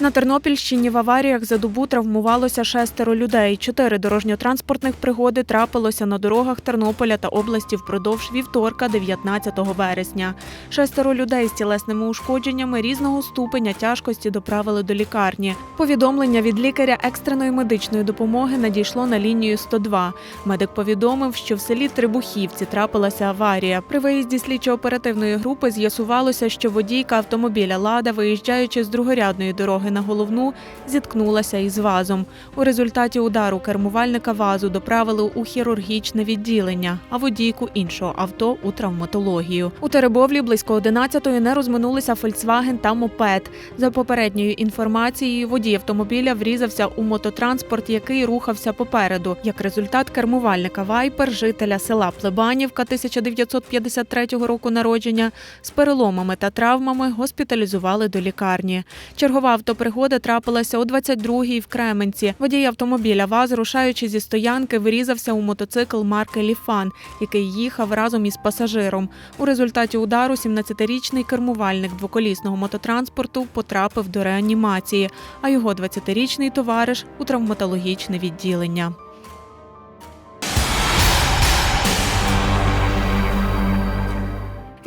На Тернопільщині в аваріях за добу травмувалося шестеро людей. Чотири дорожньо-транспортних пригоди трапилося на дорогах Тернополя та області впродовж вівторка, 19 вересня. Шестеро людей з тілесними ушкодженнями різного ступеня тяжкості доправили до лікарні. Повідомлення від лікаря екстреної медичної допомоги надійшло на лінію 102. Медик повідомив, що в селі Трибухівці трапилася аварія. При виїзді слідчо-оперативної групи з'ясувалося, що водійка автомобіля Лада, виїжджаючи з другорядної дороги на головну, зіткнулася із вазом. У результаті удару кермувальника вазу доправили у хірургічне відділення, а водійку іншого авто у травматологію. У Теребовлі близько 11-ї не розминулися Фольксваген та мопед. За попередньою інформацією, водій автомобіля врізався у мототранспорт, який рухався попереду. Як результат, кермувальника Вайпер, жителя села Плебанівка 1953 року народження, з переломами та травмами госпіталізували до лікарні. Чергова автопригода трапилася о 22-й в Кременці. Водій автомобіля ВАЗ, рушаючи зі стоянки, вирізався у мотоцикл марки Ліфан, який їхав разом із пасажиром. У результаті удару 17-річний кермувальник двоколісного мототранспорту потрапив до реанімації, а його 20-річний товариш у травматологічне відділення.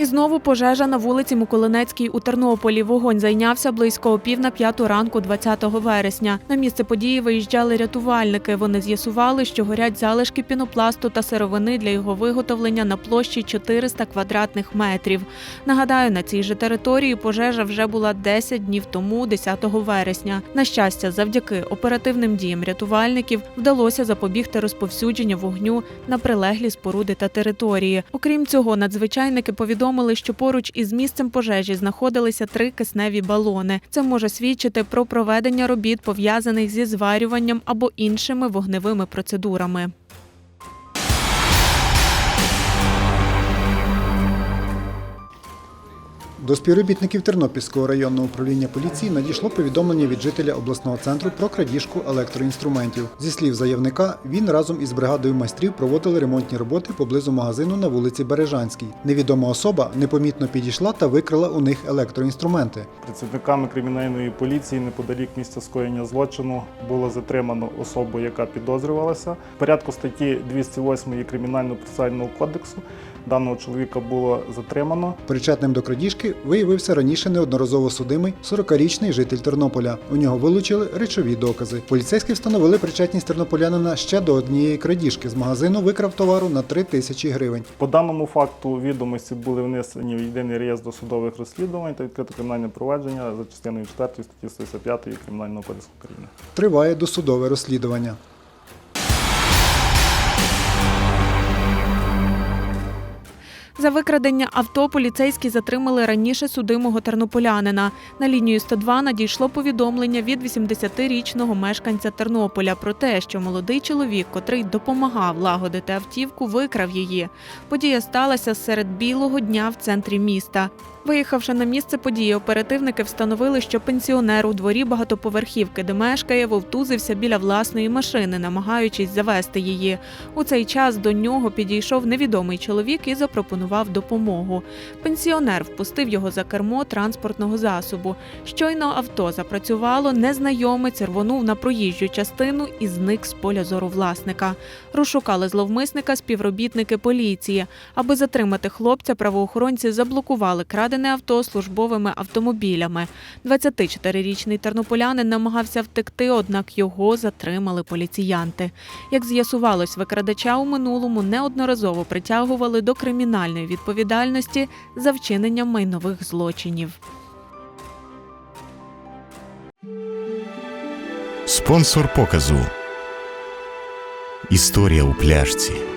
І знову пожежа на вулиці Миколинецькій у Тернополі. Вогонь зайнявся близько о пів на п'яту ранку 20 вересня. На місце події виїжджали рятувальники. Вони з'ясували, що горять залишки пінопласту та сировини для його виготовлення на площі 400 квадратних метрів. Нагадаю, на цій же території пожежа вже була 10 днів тому, 10 вересня. На щастя, завдяки оперативним діям рятувальників вдалося запобігти розповсюдженню вогню на прилеглі споруди та території. Окрім цього, надзвичайники повідомили, що поруч із місцем пожежі знаходилися три кисневі балони. Це може свідчити про проведення робіт, пов'язаних зі зварюванням або іншими вогневими процедурами. До співробітників Тернопільського районного управління поліції надійшло повідомлення від жителя обласного центру про крадіжку електроінструментів. Зі слів заявника, він разом із бригадою майстрів проводили ремонтні роботи поблизу магазину на вулиці Бережанській. Невідома особа непомітно підійшла та викрала у них електроінструменти. Працівниками кримінальної поліції неподалік місця скоєння злочину було затримано особу, яка підозрювалася. В порядку статті 208 Кримінального процесуального кодексу даного чоловіка було затримано. Причетним до крадіжки виявився раніше неодноразово судимий 40-річний житель Тернополя. У нього вилучили речові докази. Поліцейські встановили причетність тернополянина ще до однієї крадіжки. З магазину викрав товару на 3 тисячі гривень. По даному факту відомості були внесені в єдиний реєстр досудових розслідувань та відкрите кримінальне провадження за частиною 4 статті 155 Кримінального кодексу України. Триває досудове розслідування. За викрадення авто поліцейські затримали раніше судимого тернополянина. На лінію 102 надійшло повідомлення від 80-річного мешканця Тернополя про те, що молодий чоловік, котрий допомагав лагодити автівку, викрав її. Подія сталася серед білого дня в центрі міста. Виїхавши на місце події, оперативники встановили, що пенсіонер у дворі багатоповерхівки, де мешкає, вовтузився біля власної машини, намагаючись завести її. У цей час до нього підійшов невідомий чоловік і запропонував допомогу. Пенсіонер впустив його за кермо транспортного засобу. Щойно авто запрацювало, незнайомець рвонув на проїжджу частину і зник з поля зору власника. Розшукали зловмисника співробітники поліції. Аби затримати хлопця, правоохоронці заблокували крадене авто службовими автомобілями. 24-річний тернополянин намагався втекти, однак його затримали поліціянти. Як з'ясувалось, викрадача у минулому неодноразово притягували до кримінальної відповідальності за вчинення майнових злочинів. Спонсор показу. Історія у пляшці.